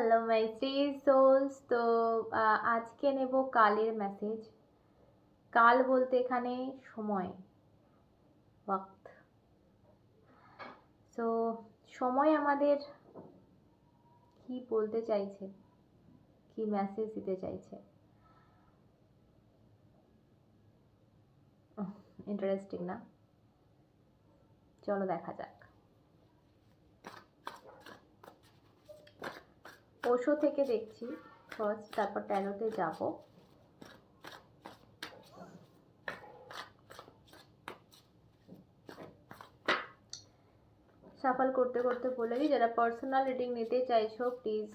Hello my three sols তো আজকে নেব কালের মেসেজ কাল বলতে এখানে সময়, ওয়াক্ত। তো সময় আমাদের কি বলতে চাইছে? কি মেসেজ দিতে চাইছে? ইন্টারেস্টিং না? চলো দেখা যাক। ওশো থেকে দেখছি। ফার্স্ট তারপর ট্যারোতে যাব। সাফল করতে করতে বলে দিই, যারা পার্সোনাল রিডিং নিতে চাইছো প্লিজ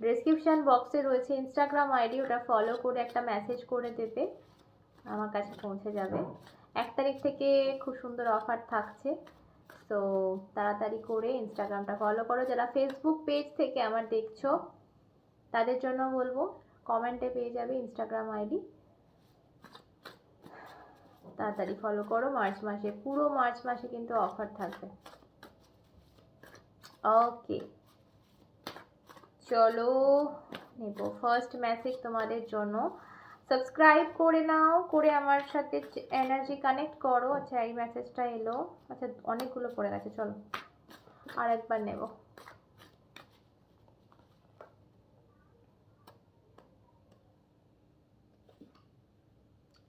ডেসক্রিপশন বক্সে রয়েছে ইনস্টাগ্রাম আইডি ওটা ফলো করে একটা মেসেজ করে দেবে। আমার কাছে পৌঁছে যাবে। এক তারিখ থেকে খুব সুন্দর অফার থাকছে। তো তাড়াতাড়ি করে ইনস্টাগ্রামটা ফলো করো। যারা ফেসবুক পেজ থেকে আমার দেখছ, তাদের জন্য বলব কমেন্টে পেয়ে যাবে ইনস্টাগ্রাম আইডি তাড়াতাড়ি ফলো করো। মার্চ মাসে, পুরো মার্চ মাসে কিন্তু অফার থাকবে। ওকে চলো, নেব। ফার্স্ট মেসেজ তোমাদের জন্য। সাবস্ক্রাইব করে নাও, করে আমার সাথে এনার্জি কানেক্ট করো। আচ্ছা এই মেসেজটা এলো। আচ্ছা অনেকগুলো পড়ে গেছে, চলো। আর একবার নেব।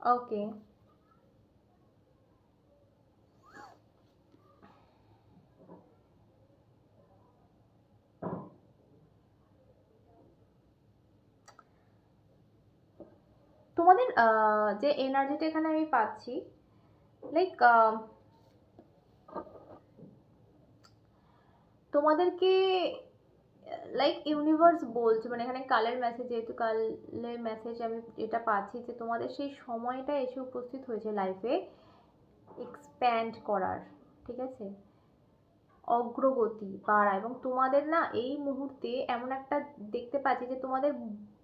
ওকে তোমাদের যে এনার্জিটা এখানে আমি পাচ্ছি লাইক তোমাদেরকে লাইক ইউনিভার্স বলছে মানে এখানে কালের মেসেজ যেহেতু কালের মেসেজ আমি এটা পাচ্ছি, যে তোমাদের সেই সময়টা এসে উপস্থিত হয়েছে লাইফে এক্সপ্যান্ড করার, ঠিক আছে? অগ্রগতি, বাড়া, এবং তোমাদের না এই মুহূর্তে এমন একটা দেখতে পাচ্ছি যে তোমাদের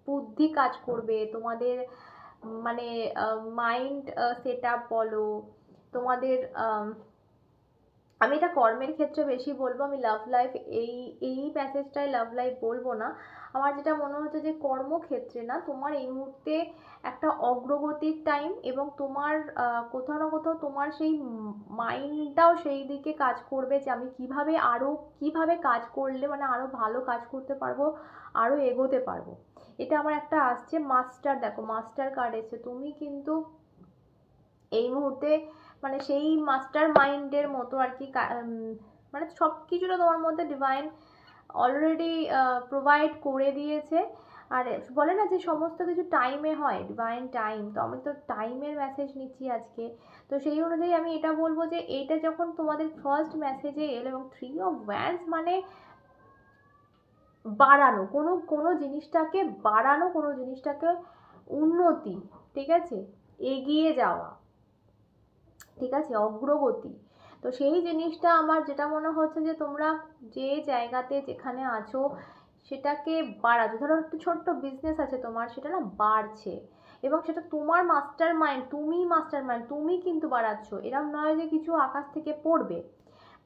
বুদ্ধি কাজ করবে, তোমাদের মানে মাইন্ড সেট আপ বলো তোমাদের আম, এটা কর্মের ক্ষেত্রে বেশি বলব আমি লাভ লাইফ এই এই প্যাসেজটাই লাভ লাইফ বলব না। আমার যেটা মনে হচ্ছে যে কর্মক্ষেত্রে না তোমার এই মুহূর্তে একটা অগ্রগতির টাইম এবং তোমার কোথাও না কোথাও তোমার সেই মাইন্ডটাও সেই দিকে কাজ করবে যে আমি কীভাবে আরও কীভাবে কাজ করলে মানে আরও ভালো কাজ করতে পারব আরও এগোতে পারব। এটা আমার একটা আসছে মাস্টার দেখো মাস্টার কার্ড এসে তুমি কিন্তু এই মুহূর্তে মানে সেই মাস্টার মাইন্ডের মতো আর কি মানে সব কিছুটা তোমার মধ্যে ডিভাইন অলরেডি প্রোভাইড করে দিয়েছে। আর বলে না যে সমস্ত কিছু টাইমে হয় ডিভাইন টাইম তো আমি তো টাইমের মেসেজ নিচ্ছি আজকে। তো সেই অনুযায়ী আমি এটা বলব যে এটা যখন তোমাদের ফার্স্ট মেসেজে এলো এবং থ্রি অফ ওয়ান্স মানে বাড়ানো, কোনো কোনো জিনিসটাকে বাড়ানো, কোনো জিনিসটাকে উন্নতি, ঠিক আছে? এগিয়ে যাওয়া, ঠিক আছে? অগ্রগতি। তো সেই জিনিসটা আমার যেটা মনে হচ্ছে যে তোমরা যে জায়গাতে যেখানে আছো, সেটাকে বাড়াচ্ছ। ধরো একটা ছোট্ট বিজনেস আছে তোমার, সেটা না বাড়ছে। এবং সেটা তোমার মাস্টার মাইন্ড তুমি মাস্টার মাইন্ড তুমি কিন্তু বাড়াচ্ছ। এরম নয় যে কিছু আকাশ থেকে পড়বে।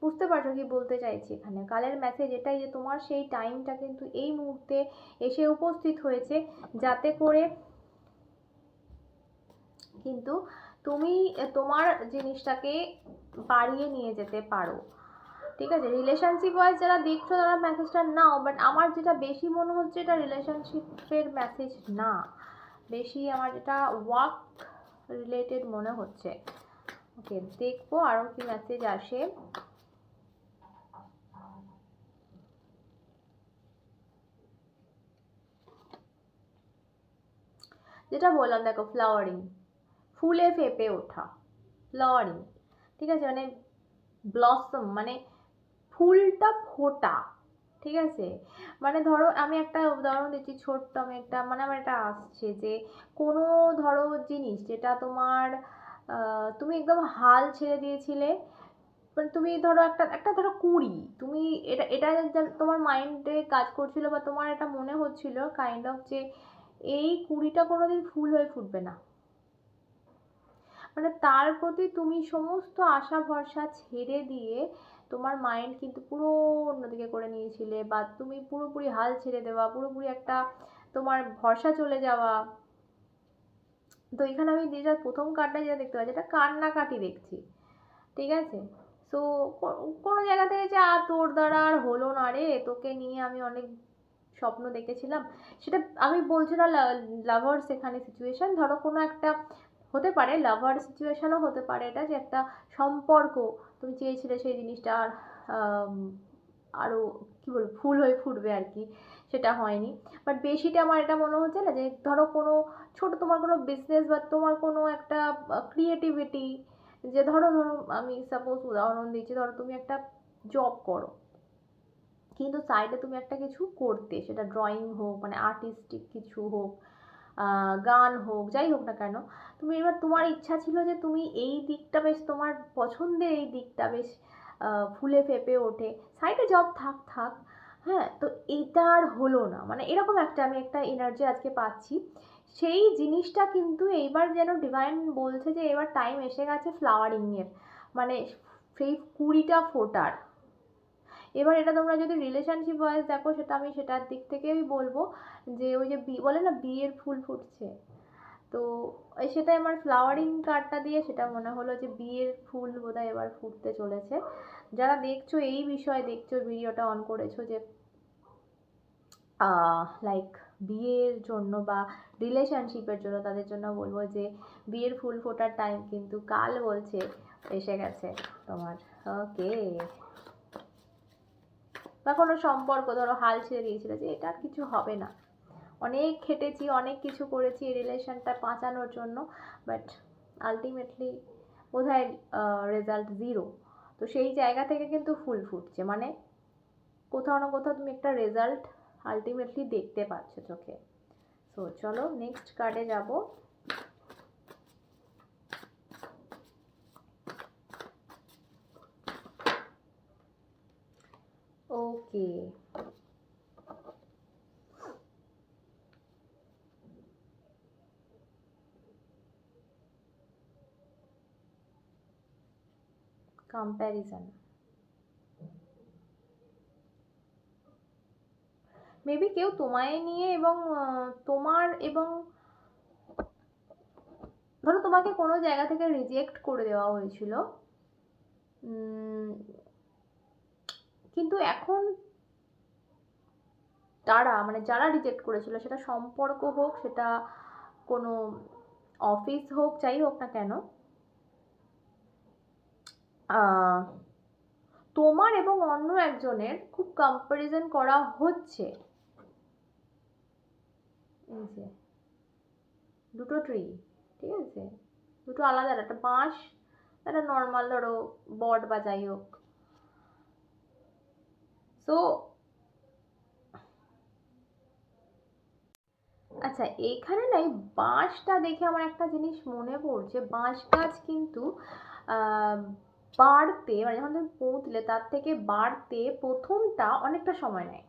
বুঝতে পারছ কি বলতে চাইছি এখানে? কালের মেসেজ এটাই যে তোমার সেই টাইমটা কিন্তু এই মুহূর্তে এসে উপস্থিত হয়েছে যাতে করে কিন্তু তুমি তোমার জিনিসটাকে বাড়িয়ে নিয়ে যেতে পারো। ঠিক আছে? রিলেশনশিপ ওয়াইজ যারা দেখছ তারা মেসেজটা নাও বাট আমার যেটা বেশি মনে হচ্ছে এটা রিলেশনশিপের মেসেজ না। বেশি আমার যেটা ওয়ার্ক রিলেটেড মনে হচ্ছে। ওকে দেখব আরও কি মেসেজ আসে। যেটা বললাম, দেখো ফ্লাওয়ারিং ফুলে ফেপে ওঠা ফ্লাওয়ারিং ঠিক আছে? মানে ব্লসম মানে ফুলটা ফোটা, ঠিক আছে? মানে ধরো, আমি একটা উদাহরণ দিচ্ছি, ছোট্ট আমি একটা মানে আমার এটা আসছে যে, কোনো ধরো জিনিস যেটা তোমার তুমি একদম হাল ছেড়ে দিয়েছিলে মানে তুমি ধরো একটা একটা ধরো কুড়ি, তুমি এটা এটা তোমার মাইন্ডে কাজ করছিল বা তোমার এটা মনে হচ্ছিল কাইন্ড অফ যে এই কুড়িটা কোনোদিন ফুল হয়ে ফুটবে না। মানে তার প্রতি তুমি সমস্ত আশা ভরসা ছেড়ে দিয়ে তোমার মাইন্ড কিন্তু পুরো অন্যদিকে করে নিয়েছিলে বা তুমি পুরোপুরি হাল ছেড়ে দেওয়া, পুরোপুরি একটা তোমার ভরসা চলে যাওয়া। তো এখানে আমি যেটা প্রথম কার্ডটা যেটা দেখতে পাচ্ছি, এটা কান্নাকাটি দেখছি। ঠিক আছে? তো কোনো জায়গা থেকে যে আর তোর দ্বারা আর হলো না রে, তোকে নিয়ে আমি অনেক স্বপ্ন দেখেছিলাম। সেটা আমি বলছি না লাভার্স এখানে সিচুয়েশন ধরো কোনো একটা হতে পারে লাভার সিচুয়েশনও হতে পারে এটা যে একটা সম্পর্ক। তুমি চেয়েছিলে সেই জিনিসটা আর আরও কী বলব, ফুল হয়ে ফুটবে আর কি, সেটা হয়নি। বাট বেশিটা আমার এটা মনে হচ্ছে না যে ধরো কোনো ছোটো তোমার কোনো বিজনেস বা তোমার কোনো একটা ক্রিয়েটিভিটি যে ধরো ধরো আমি সাপোজ উদাহরণ দিচ্ছি, ধরো তুমি একটা জব করো। কিন্তু সাইডে তুমি একটা কিছু করতে, সেটা ড্রয়িং হোক মানে আর্টিস্টিক কিছু হোক গান হোক, যাই হোক না কেন, তুমি এবার তোমার ইচ্ছা ছিল যে তুমি এই দিকটা বেশ, তোমার পছন্দের এই দিকটা বেশ ফুলে ফেপে ওঠে। সাইডে জব থাক থাক হ্যাঁ তো এইটা আর হলো না। মানে এরকম একটা আমি একটা এনার্জি আজকে পাচ্ছি। সেই জিনিসটা কিন্তু এইবার যেন ডিভাইন বলছে যে এবার টাইম এসে গেছে ফ্লাওয়ারিংয়ের মানে সেই কুড়িটা ফোটার। এবার এটা তোমরা যদি রিলেশনশিপ ওয়াইজ দেখো, সেটা আমি সেটার দিক থেকেই বলব যে ওই যে বি, বলে না বিয়ের ফুল ফুটছে। তো সেটাই আমার ফ্লাওয়ারিং কার্ডটা দিয়ে সেটা মনে হলো যে বিয়ের ফুল বোধহয় এবার ফুটতে চলেছে। যারা দেখছ এই বিষয়ে, দেখছ ভিডিওটা অন করেছ যে লাইক বিয়ের জন্য বা রিলেশনশিপের জন্য তাদের জন্য বলব যে বিয়ের ফুল ফোটার টাইম কিন্তু কাল বলছে, এসে গেছে তোমার। ওকে বা কোনো সম্পর্ক ধরো হাল ছেড়ে দিয়েছিল যে এটা কিছু হবে না। অনেক খেটেছি, অনেক কিছু করেছি এই রিলেশনটা বাঁচানোর জন্য বাট আলটিমেটলি বোধ হয় রেজাল্ট জিরো তো সেই জায়গা থেকে কিন্তু ফুল ফুটছে। মানে কোথাও না কোথাও তুমি একটা রেজাল্ট আলটিমেটলি দেখতে পাচ্ছ চোখে। সো চলো নেক্সট কার্ডে যাব। ওকে কম্প্যারিজন মেবি কেউ তোমায় নিয়ে এবং তোমার এবং, ধরো তোমাকে কোনো জায়গা থেকে রিজেক্ট করে দেওয়া হয়েছিল। কিন্তু এখন তারা মানে যারা রিজেক্ট করেছিল, সেটা সম্পর্ক হোক, সেটা কোনো অফিস হোক, যাই হোক না কেন তোমার এবং অন্য একজনের খুব কম্পারিজন করা হচ্ছে। দুটো ট্রি ঠিক আছে? দুটো আলাদা, একটা বাঁশ, একটা নর্মাল ধরো বট বা যাই হোক। তো আচ্ছা এখানে নাই বাঁশটা দেখে আমার একটা জিনিস মনে পড়ছে। বাঁশ গাছ কিন্তু বাড়তে মানে যখন তুমি পুঁতলে তার থেকে বাড়তে প্রথমটা অনেকটা সময় নেয়।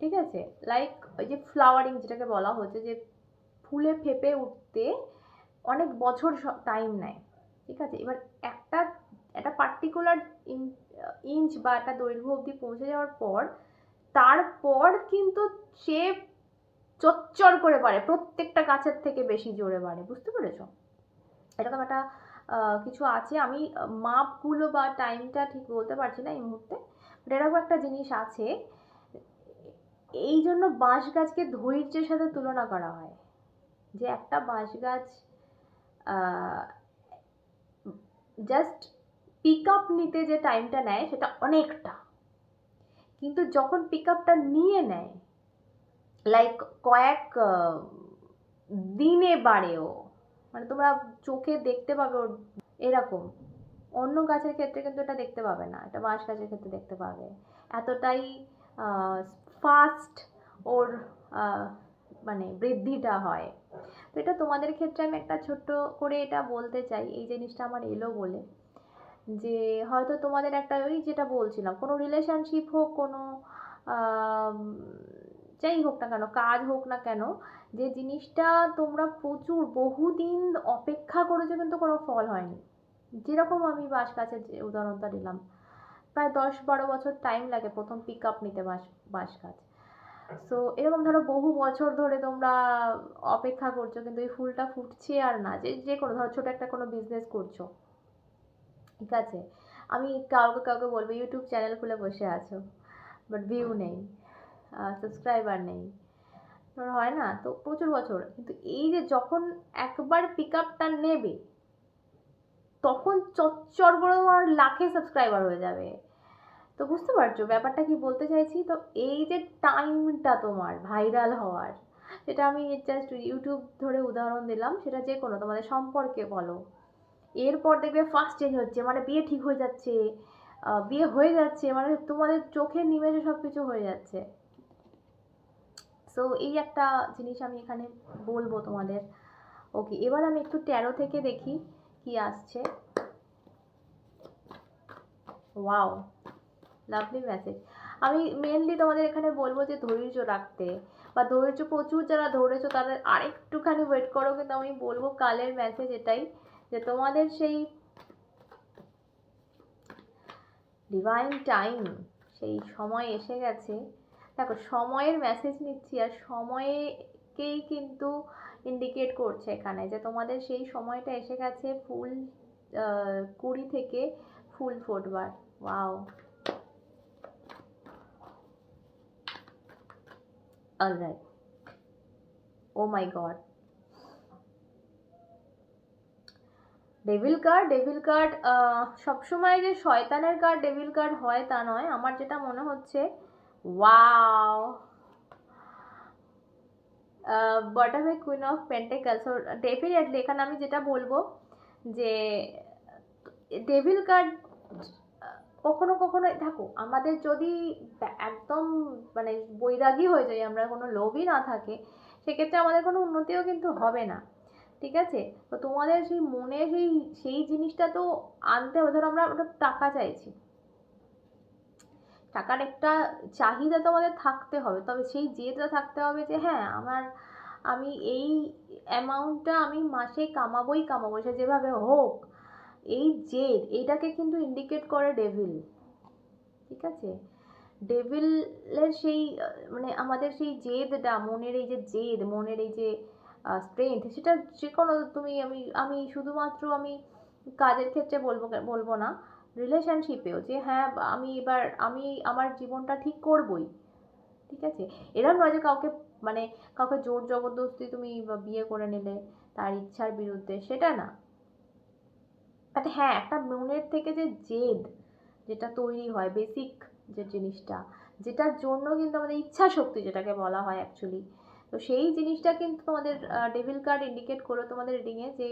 ঠিক আছে? লাইক ওই যে ফ্লাওয়ারিং যেটাকে বলা হচ্ছে যে ফুলে ফেপে উঠতে অনেক বছর টাইম নেয়। ঠিক আছে? এবার একটা একটা পার্টিকুলার ইঞ্চ বা একটা দৈর্ঘ্য অবধি পৌঁছে যাওয়ার পর, তারপর কিন্তু সে চচ্চর করে বাড়ে, প্রত্যেকটা গাছের থেকে বেশি জোরে বাড়ে, বুঝতে পেরেছ? এরকম একটা কিছু আছে, আমি মাপগুলো বা টাইমটা ঠিক বলতে পারছি না এই মুহূর্তে এরকম একটা জিনিস আছে, এই জন্য বাঁশ গাছকে ধৈর্যের সাথে তুলনা করা হয়, যে একটা বাঁশ গাছ জাস্ট পিক আপ নিতে যে টাইমটা নেয়, সেটা অনেকটা। কিন্তু যখন পিক আপটা নিয়ে নেয় লাইক কয়েক দিনে বাড়েও মানে তোমরা চোখে দেখতে পাবে ওর এরকম। অন্য গাছের ক্ষেত্রে কিন্তু এটা দেখতে পাবে না, এটা বাঁশ গাছের ক্ষেত্রে দেখতে পাবে। এতটাই ফাস্ট ওর মানে বৃদ্ধিটা হয়। তো এটা তোমাদের ক্ষেত্রে আমি একটা ছোট্ট করে এটা বলতে চাই, এই জিনিসটা আমার এলো বলে। যে হয়তো তোমাদের একটা ওই যেটা বলছিলাম, কোনো রিলেশনশিপ হোক, কোনো যাই হোক না কেন, কাজ হোক না কেন, যে জিনিসটা তোমরা প্রচুর, বহুদিন অপেক্ষা করেছ কিন্তু কোনো ফল হয়নি। যেরকম আমি বাঁশ গাছের যে উদাহরণটা দিলাম, প্রায় দশ বারো বছর টাইম লাগে প্রথম পিক আপ নিতে বাঁশ বাঁশ গাছ সো এরকম ধরো বহু বছর ধরে তোমরা অপেক্ষা করছ কিন্তু এই ফুলটা ফুটছে আর না, যে যে কোনো, ধরো ছোটো একটা কোনো বিজনেস করছ। ঠিক আছে? আমি কাউকে কাউকে বলব ইউটিউব চ্যানেল খুলে বসে আছো বাট ভিউ নেই সাবস্ক্রাইবার নেই। ধরো হয় না? তো প্রচুর বছর। কিন্তু এই যে যখন একবার পিক আপটা নেবে তখন চচ্চর করে তোমার লাখে সাবস্ক্রাইবার হয়ে যাবে। তো বুঝতে পারছ ব্যাপারটা কি বলতে চাইছি? তো এই যে টাইমটা তোমার ভাইরাল হওয়ার সেটা আমি জাস্ট ইউটিউব ধরে উদাহরণ দিলাম সেটা যে কোনো তোমাদের সম্পর্কে বলো। এরপর দেখবে ফার্স্ট চেঞ্জ হচ্ছে মানে বিয়ে ঠিক হয়ে যাচ্ছে বিয়ে হয়ে যাচ্ছে মানে তোমাদের চোখের নিমেষে সব কিছু হয়ে যাচ্ছে। সো এই একটা জিনিস আমি এখানে বলব তোমাদের। ওকে এবার আমি একটু ট্যারো থেকে দেখি কি আসছে। ওয়াও লাভলি মেসেজ আমি মেনলি তোমাদের এখানে বলব যে ধৈর্য রাখতে, বা ধৈর্য প্রচুর যারা ধরেছো তাদের আরেকটুখানি ওয়েট করো, কিন্তু আমি বলব কালের মেসেজ এটাই। যে তোমাদের সেই ডিভাইন টাইম সেই সময় এসে গেছে। দেখো, সময়ের মেসেজ নিচ্ছি আর সময়কেই কিন্তু ইন্ডিকেট করছে এখানে যে তোমাদের সেই সময়টা এসে গেছে ফুল কুড়ি থেকে ফুল ফুটবার। Wow alright oh my god devil card devil card সবসময় যে শয়তানের কার্ড ডেভিল কার্ড হয় তা নয়। আমার যেটা মনে হচ্ছে wow বটমে queen of pentacle so definitely এখানে আমি যেটা বলব যে ডেভিল কার্ড কখনো কখনো, দেখো, আমাদের যদি একদম মানে বৈরাগী হয়ে যাই, আমরা কোনো লোভই না থাকে, সেক্ষেত্রে আমাদের কোনো উন্নতিও কিন্তু হবে না। ঠিক আছে? তো তোমাদের সেই মনে সেই সেই জিনিসটা তো আনতে হবে। ধরো আমরা ওটা টাকা চাইছি। টাকার একটা চাহিদা তো আমাদের থাকতে হবে। তবে সেই জেদটা থাকতে হবে যে হ্যাঁ আমার, আমি এই অ্যামাউন্টটা আমি মাসে কামাবোই কামাবো, সে যেভাবে হোক। এই জেদ এইটাকে কিন্তু ইন্ডিকেট করে ডেভিল ঠিক আছে? ডেভিলের সেই মানে আমাদের সেই জেদটা, মনের এই যে জেদ, মনের এই যে স্ট্রেংথ সেটা যে কোনো তুমি, আমি আমি শুধুমাত্র আমি কাজের ক্ষেত্রে বলব বলব না রিলেশনশিপেও যে হ্যাঁ আমি এবার, আমি আমার জীবনটা ঠিক করবই, ঠিক আছে? এরকম নয় যে কাউকে মানে কাউকে জোর জবরদস্তি তুমি বিয়ে করে নিলে, তার ইচ্ছার বিরুদ্ধে, সেটা না। বাট হ্যাঁ একটা মনের থেকে যে জেদ যেটা তৈরি হয় বেসিক যে জিনিসটা, যেটার জন্য কিন্তু আমাদের ইচ্ছা শক্তি যেটাকে বলা হয় অ্যাকচুয়ালি তো সেই জিনিসটা কিন্তু তোমাদের ডেভিল কার্ড ইন্ডিকেট করো তোমাদের রিডিংয়ে যে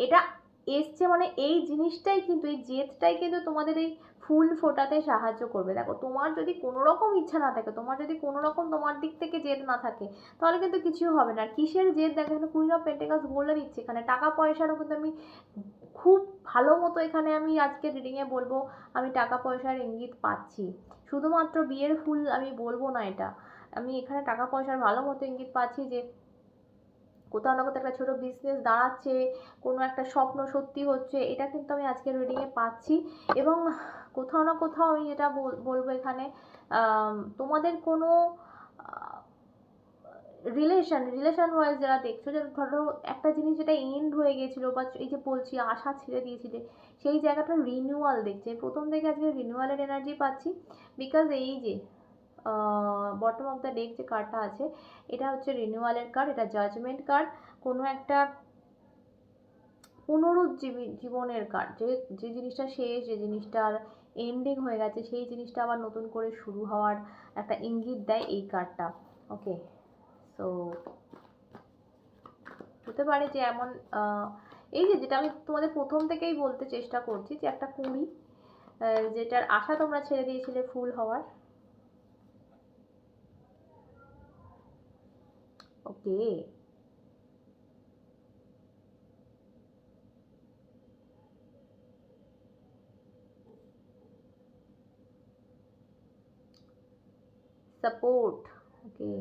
এটা এসছে মানে এই জিনিসটাই কিন্তু, এই জেদটাই কিন্তু তোমাদের এই ফুল ফোটাতে সাহায্য করবে। দেখো, তোমার যদি কোনো রকম ইচ্ছা না থাকে, তোমার যদি কোনো রকম তোমার দিক থেকে জেদ না থাকে, তাহলে কিন্তু কিছু হবে না। কিসের জেদ? দেখো, এখানে কুইন অফ পেন্টেকাস বলে দিচ্ছে, এখানে টাকা পয়সারও কিন্তু আমি খুব ভালো মতো এখানে আমি আজকে রিডিংয়ে বলব, আমি টাকা পয়সার ইঙ্গিত পাচ্ছি। শুধুমাত্র বিয়ের ফুল আমি বলব না এটা। আমি এখানে টাকা পয়সার ভালো মতো ইঙ্গিত পাচ্ছি যে কোথাও না কোথাও একটা ছোটো বিজনেস দাঁড়াচ্ছে, কোনো একটা স্বপ্ন সত্যি হচ্ছে, এটা কিন্তু আমি আজকের রিডিংয়ে পাচ্ছি। এবং কোথাও না কোথাও আমি যেটা বল- বলব এখানে তোমাদের কোনো রিলেশন রিলেশন ওয়াইজ যারা দেখছ, যে ধরো একটা জিনিস যেটা এন্ড হয়ে গেছিল বা এই যে বলছি, আশা ছেড়ে দিয়েছিলে সেই জায়গাটা রিনিউয়াল দেখছে। প্রথম থেকে আজকে রিনিউয়ালের এনার্জি পাচ্ছি। বিকজ এই যে বটম অফ দ্য ডেক যে কার্ডটা আছে, এটা হচ্ছে রিনিউয়ালের কার্ড এটা জাজমেন্ট কার্ড কোনো একটা পুনরুজ্জীবী জীবনের কার্ড যে যে জিনিসটা শেষ, যে জিনিসটার এন্ডিং হয়ে গেছে, সেই জিনিসটা আবার নতুন করে শুরু হওয়ার একটা ইঙ্গিত দেয় এই কার্ডটা ওকে সো হতে পারে যে এমন এই যে যেটা আমি তোমাদের প্রথম থেকেই বলতে চেষ্টা করছি যে একটা কুঁড়ি যেটার আশা তোমরা ছেড়ে দিয়েছিলে ফুল হওয়ার ওকে সাপোর্ট ওকে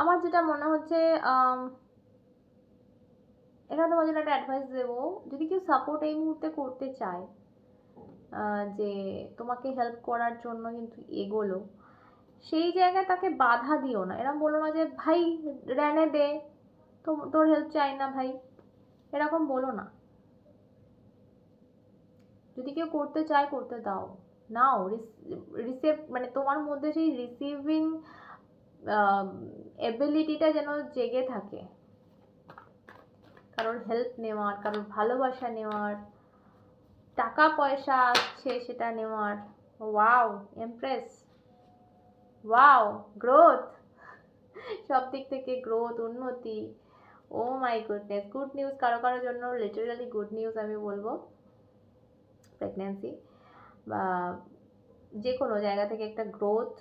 আমার যেটা মনে হচ্ছে এখানে তোমার জন্য একটা অ্যাডভাইস দেবো। যদি কেউ সাপোর্ট এই মুহূর্তে করতে চায় যে তোমাকে হেল্প করার জন্য কিন্তু এগোলো। সেই জায়গায় তাকে বাধা দিও না। এরকম বলো না যে, ভাই, রেনে দে। তোর হেল্প চাই না ভাই। এরকম বলো না। যদি কেউ করতে চায়, করতে দাও। নাও রিসিভ মানে তোমার মধ্যে সেই রিসিভিং এবিলিটিটা যেন জেগে থাকে। কারোর হেল্প নেওয়ার, কারোর ভালোবাসা নেওয়ার। টাকা পয়সা আসছে সেটা নেওয়ার। ওয়াও এমপ্রেস ওয়াও গ্রোথ সব দিক থেকে গ্রোথ উন্নতি। Oh my goodness, good news কারও কারোর জন্য লিটারালি গুড নিউজ আমি বলব। প্রেগনেন্সি বা যে কোনো জায়গা থেকে একটা গ্রোথ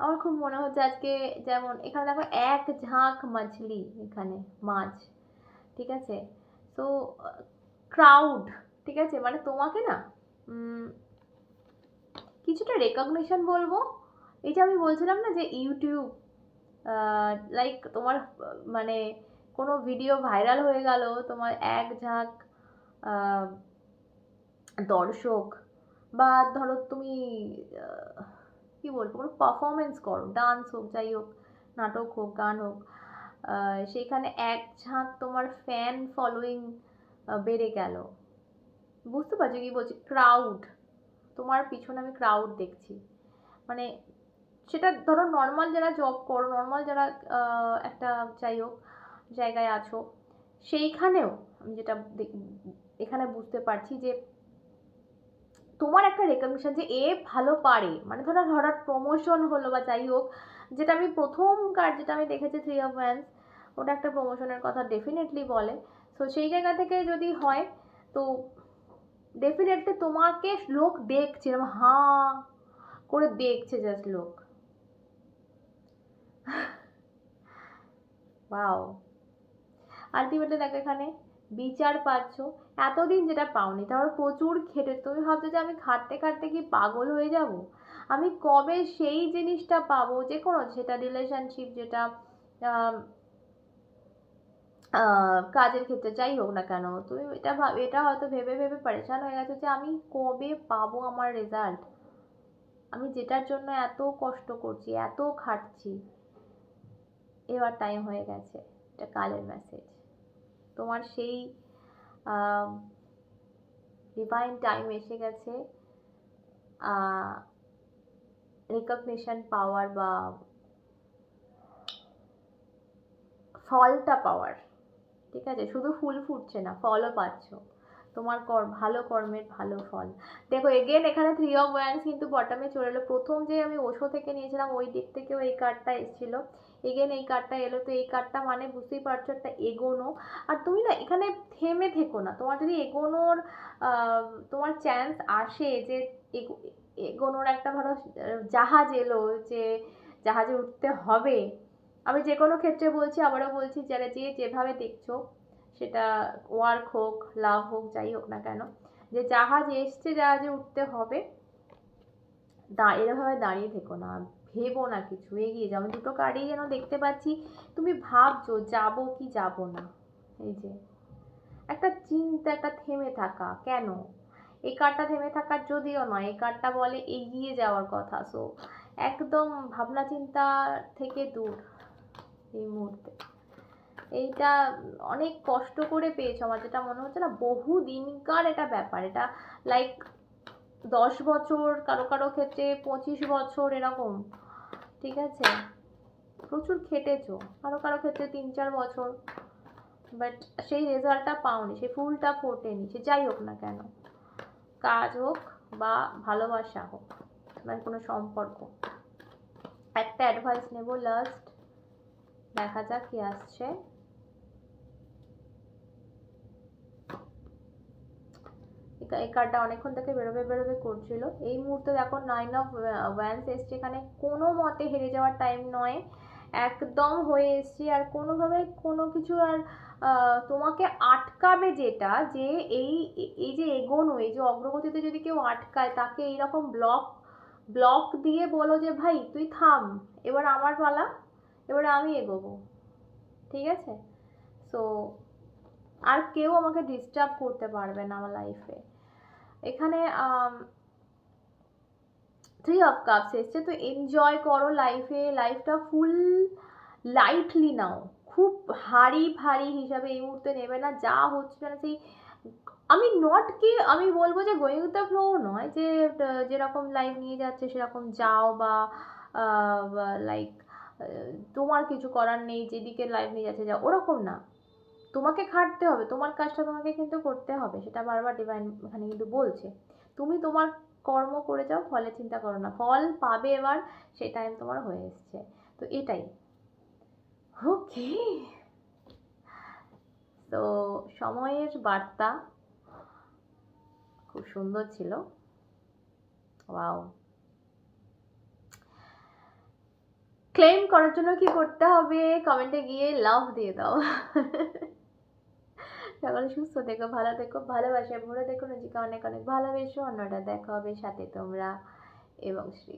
আমার খুব মনে হচ্ছে আজকে যেমন, এখানে দেখো এক ঝাঁক মাছলি এখানে, মাছ। ঠিক আছে? তো ক্রাউড ঠিক আছে? মানে তোমাকে না কিছুটা রেকগনিশন বলব। এই যে আমি বলছিলাম না যে ইউটিউব লাইক তোমার মানে কোনো ভিডিও ভাইরাল হয়ে গেল, তোমার এক ঝাঁক দর্শক বা ধরো তুমি কি বলব, কোনো পারফরমেন্স করো ডান্স হোক, যাই হোক, নাটক হোক, গান হোক সেখানে এক ঝাঁক তোমার ফ্যান ফলোয়িং বেড়ে গেল। বুঝতে পারছ কি বলছি? ক্রাউড তোমার পিছনে আমি ক্রাউড দেখছি। মানে সেটা ধরো নর্মাল যারা জব করো নর্মাল যারা একটা যাই হোক, জায়গায় আছো, সেইখানেও আমি যেটা এখানে বুঝতে পারছি যে তোমার একটা রেকগনিশন যে এ ভালো পারে। মানে ধরো হঠাৎ প্রমোশন হলো বা যাই হোক, যেটা আমি প্রথমকার, যেটা আমি দেখেছি থ্রি অফ ওয়ান্স ওটা একটা প্রমোশনের কথা ডেফিনেটলি বলে। সো সেই জায়গা থেকে যদি হয়, তো ডেফিনেটলি তোমাকে লোক দেখছে হাঁ করে দেখছে জাস্ট লোক। ওয়াও আলটিমেটলি দেখো এখানে বিচার পাচ্ছ। এতদিন যেটা পাওনি, তারপর প্রচুর খেটে তুমি ভাবছ যে আমি খাটতে খাটতে কি পাগল হয়ে যাব? আমি কবে সেই জিনিসটা পাবো? যে কোনো সেটা রিলেশনশিপ যেটা কাজের ক্ষেত্রে যাই হোক না কেন তুমি এটা এটা হয়তো ভেবে ভেবে পরেশান হয়ে গেছো যে আমি কবে পাবো আমার রেজাল্ট আমি যেটার জন্য এত কষ্ট করছি, এত খাটছি, এবার টাইম হয়ে গেছে, এটা কালের মেসেজ তোমার সেই ডিভাইন টাইম এসে গেছে রেকগনিশন পাওয়ার বা ফলটা পাওয়ার। ঠিক আছে? শুধু ফুল ফুটছে না, ফলও পাচ্ছ। তোমার কর, ভালো কর্মের ভালো ফল। দেখো এগেন এখানে থ্রি অফ ওয়ান্স কিন্তু বটমে চলে এলো। প্রথম যে আমি ওশো থেকে নিয়েছিলাম, ওই দিক থেকেও এই কার্ডটা এসেছিল। এগেন এই কার্ডটা এলো, তো এই কার্ডটা মানে বুঝতেই পারছ একটা এগোনো। আর তুমি না এখানে থেমে থেকো না। তোমার যদি এগোনোর তোমার চান্স আসে যে এগো- এগোনোর একটা ধরো জাহাজ এলো যে জাহাজে উঠতে হবে আমি যে কোনো ক্ষেত্রে বলছি, আবারও বলছি, যারা যে যেভাবে দেখছ, সেটা ওয়ার্ক হোক লাভ হোক, যাই হোক না কেন, যে জাহাজ এসছে, জাহাজে উঠতে হবে, দা এরভাবে দাঁড়িয়ে থেকো না, ভেবো না কিছু, এগিয়ে যাও। আমি দুটো কার্ডই যেন দেখতে পাচ্ছি, তুমি ভাবছ যাব কি যাব না, এই যে। একটা চিন্তা, একটা থেমে থাকা, কেন? এই কার্ডটা থেমে থাকার যদিও নয়, এই কার্ডটা বলে এগিয়ে যাওয়ার কথা সো একদম ভাবনা চিন্তা থেকে দূর। এই মুহূর্তে। এইটা অনেক কষ্ট করে পেয়েছ আমার, যেটা মনে হচ্ছে না বহু দিনকার এটা ব্যাপার। এটা লাইক দশ বছর, কারও কারও ক্ষেত্রে পঁচিশ বছর এরকম, ঠিক আছে? প্রচুর খেটেছো, কারও কারও ক্ষেত্রে তিন চার বছর বাট সেই রেজাল্টটা পাওনি, সেই ফুলটা ফোটেনি, সে যাই হোক না কেন। কাজ হোক বা ভালোবাসা হোক মানে কোনো সম্পর্ক। একটা অ্যাডভাইস নেব লাস্ট দেখা যাক কি আসছে। এই কার্ডটা অনেকক্ষণ থেকে বেরোবে বেরোবে করছিল। এই মুহূর্তে দেখো নাইন অফ ওয়ান্স এসছে। এখানে কোনো মতে হেরে যাওয়ার টাইম নয়। একদম হয়ে এসছে। আর কোনোভাবে কোনো কিছু আর তোমাকে আটকাবে যেটা, যে এই এই যে এগোনো এই যে অগ্রগতিতে যদি কেউ আটকায়, তাকে এইরকম ব্লক ব্লক দিয়ে বলো যে, ভাই, তুই থাম। এবার আমার পালা। এবারে আমি এগোবো, ঠিক আছে? সো আর কেউ আমাকে ডিস্টার্ব করতে পারবে না আমার লাইফে এখানে থ্রি অফ কাপস এসছে, তো এনজয় করো লাইফে লাইফটা ফুল লাইটলি নাও। খুব হাড়ি ভারী হিসাবে এই মুহূর্তে নেবে না, যা হচ্ছে না সেই, আমি নট কি, আমি বলব যে গোয়িং দ্য ফ্লো নয়, যে যেরকম লাইফ নিয়ে যাচ্ছে সেরকম যাও বা লাইক তোমার কিছু করার নেই, যেদিকে লাইফ নিয়ে যাচ্ছে, যাও। ওরকম না। তোমাকে খাটতে হবে, তোমার কাজটা তোমাকে কিন্তু করতে হবে, সেটা বারবার ডিভাইন এখানে কিন্তু বলছে। তুমি তোমার কর্ম করে যাও ফলে চিন্তা করো না। ফল পাবে এবার, সেই টাইম তোমার হয়ে এসছে। তো এটাই। ওকে তো সময়ের বার্তা খুব সুন্দর ছিল। ওয়াও ক্লেম করার জন্য কি করতে হবে? কমেন্টে গিয়ে লাভ দিয়ে দাও। সকলে সুস্থ থেকো, ভালো থেকো ভালোবাসায় ভরে থেকো। নিজেকে অনেক অনেক ভালোবেসো। অন্যটা দেখা হবে সাথে তোমরা এবং শ্রী